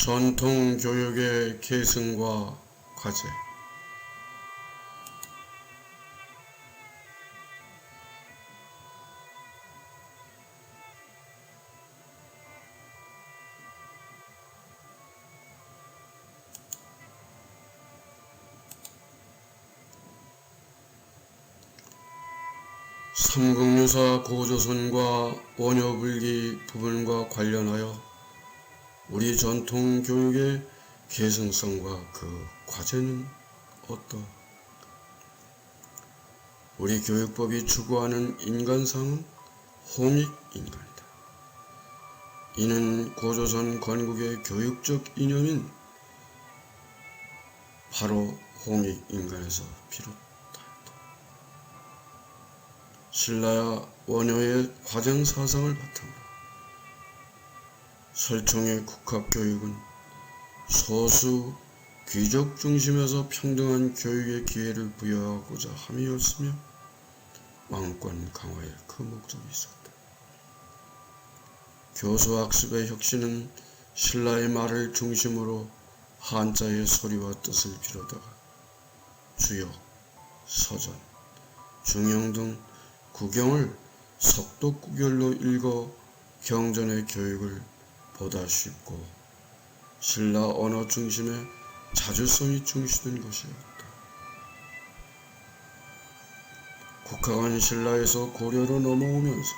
전통 교육의 계승과 과제. 삼국유사 고조선과 원효불기 부분과 관련하여 우리 전통 교육의 계승성과 그 과제는 어떠? 우리 교육법이 추구하는 인간상은 홍익인간이다. 이는 고조선 건국의 교육적 이념인 바로 홍익인간에서 비롯하였다. 신라야 원효의 화정 사상을 바탕으로 설총의 국학교육은 소수 귀족 중심에서 평등한 교육의 기회를 부여하고자 함이었으며 왕권 강화에 그 목적이 있었다. 교수학습의 혁신은 신라의 말을 중심으로 한자의 소리와 뜻을 빌어다가 주역, 서전, 중용 등 구경을 석독구결로 읽어 경전의 교육을 보다 쉽고 신라 언어 중심의 자주성이 중시된 것이었다. 국학은 신라에서 고려로 넘어오면서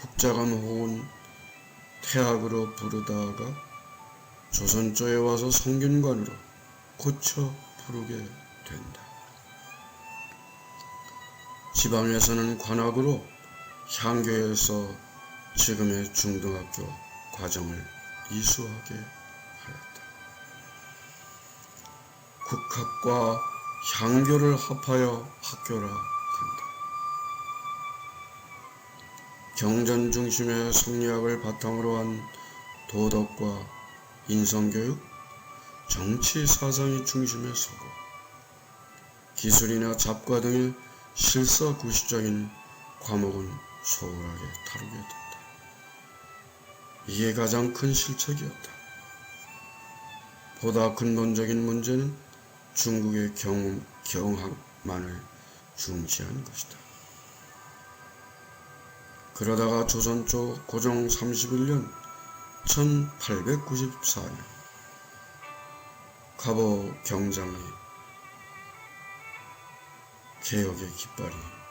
국자감 혹은 태학으로 부르다가 조선조에 와서 성균관으로 고쳐 부르게 된다. 지방에서는 관악으로 향교에서 지금의 중등학교 과정을 이수하게 하였다. 국학과 향교를 합하여 학교라 한다. 경전 중심의 성리학을 바탕으로 한 도덕과 인성교육, 정치 사상이 중심에 서고 기술이나 잡과 등의 실사 구시적인 과목은 소홀하게 다루게 된다. 이게 가장 큰 실책이었다. 보다 근본적인 문제는 중국의 경험, 경학만을 중시한 것이다. 그러다가 조선 초 고종 31년 1894년 가보 경장의 개혁의 깃발이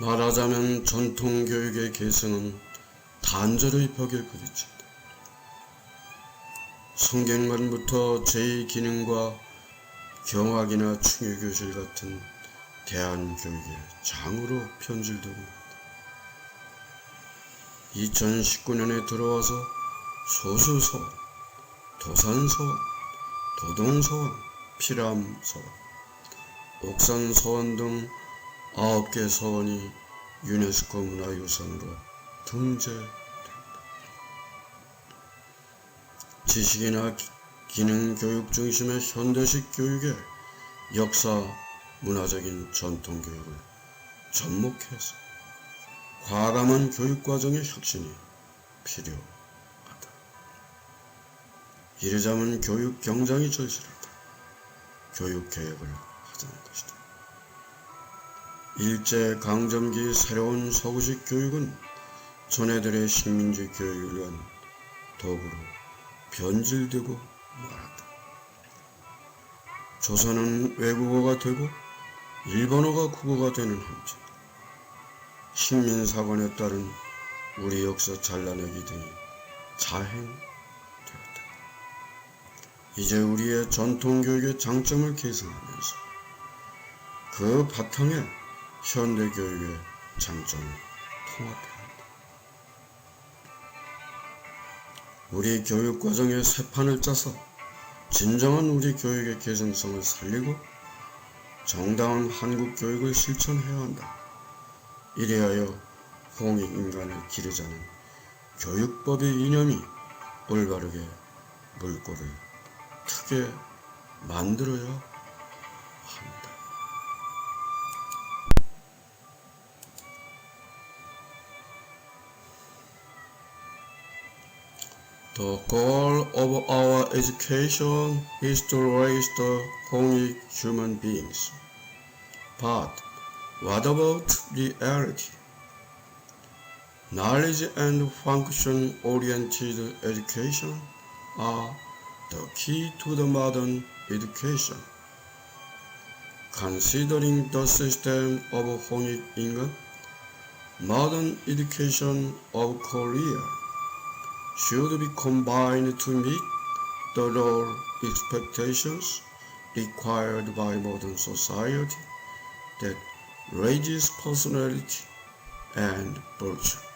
말하자면 전통 교육의 계승은 단절의 벽에 부딪힌다. 성경관부터 제2기능과 경학이나 충유교실 같은 대한교육의 장으로 변질되고 있다. 2019년에 들어와서 소수서원, 도산서원, 도동서원, 피람서원, 옥산서원 등 아홉 개 서원이 유네스코 문화유산으로 등재된다. 지식이나 기능 교육 중심의 현대식 교육의 역사, 문화적인 전통 교육을 접목해서 과감한 교육 과정의 혁신이 필요하다. 이르자면 교육 경장이 절실하다. 교육 개혁을 하자는 것이다. 일제 강점기 새로운 서구식 교육은 전해들의 식민지 교육을 위한 도구로 변질되고 말았다. 조선은 외국어가 되고 일본어가 국어가 되는 한편 식민사관에 따른 우리 역사 잘라내기 등이 자행되었다. 이제 우리의 전통교육의 장점을 계승하면서 그 바탕에 현대 교육의 장점을 통합해야 한다. 우리 교육 과정의 새 판을 짜서 진정한 우리 교육의 개성성을 살리고 정당한 한국 교육을 실천해야 한다. 이래하여 홍익인간을 기르자는 교육법의 이념이 올바르게 물꼬를 트게 만들어야 The goal of our education is to raise the Hongik human beings. But what about the reality? Knowledge and function oriented education are the key to the modern education. Considering the system of Hongik Inga, modern education of Korea should be combined to meet the role expectations required by modern society that raises personality and virtue.